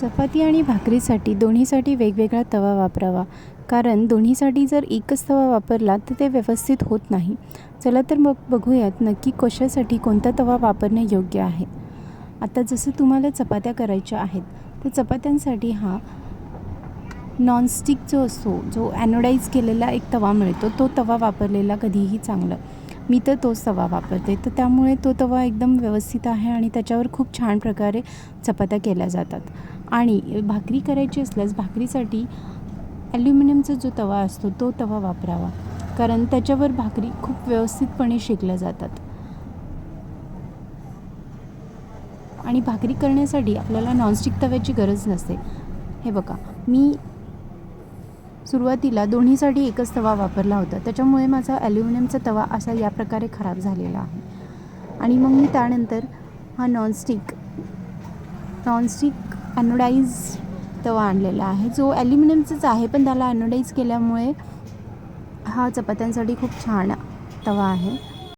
चपाती आणि भाकरीसाठी दोन्हीसाठी वेगवेगळा तवा वापरावा. कारण दोन्हीसाठी जर एकच तवा वापरला तर ते व्यवस्थित होत नाही. चला तर मग बघूयात नक्की कशासाठी कोणता तवा वापरणे योग्य आहे. आता जसं तुम्हाला चपात्या करायच्या आहेत तर चपात्यांसाठी हा नॉनस्टिक जो असतो जो ॲनोडाईज केलेला एक तवा मिळतो तो तवा वापरलेला कधीही चांगलं. मी तर तोच तवा वापरते. तर त्यामुळे तो तवा एकदम व्यवस्थित आहे आणि त्याच्यावर खूप छान प्रकारे चपात्या केल्या जातात. आणि भाकरी करायची असल्यास भाकरीसाठी ॲल्युमिनियमचा जो तवा असतो तो तवा वापरावा. कारण त्याच्यावर भाकरी खूप व्यवस्थितपणे शेकल्या जातात. आणि भाकरी करण्यासाठी आपल्याला नॉनस्टिक तव्याची गरज नसते. हे बघा मी सुरुवातीला दोन्हीसाठी एकच तवा वापरला होता. त्याच्यामुळे माझा ॲल्युमिनियमचा तवा असा या प्रकारे खराब झालेला आहे. आणि मग मी त्यानंतर हा नॉनस्टिक नॉनस्टिक ॲनोडाईज तवा आणलेला आहे. जो ॲल्युमिनियमचाच आहे पण त्याला ॲनोडाईज केल्यामुळे हा चपात्यांसाठी खूप छान तवा आहे.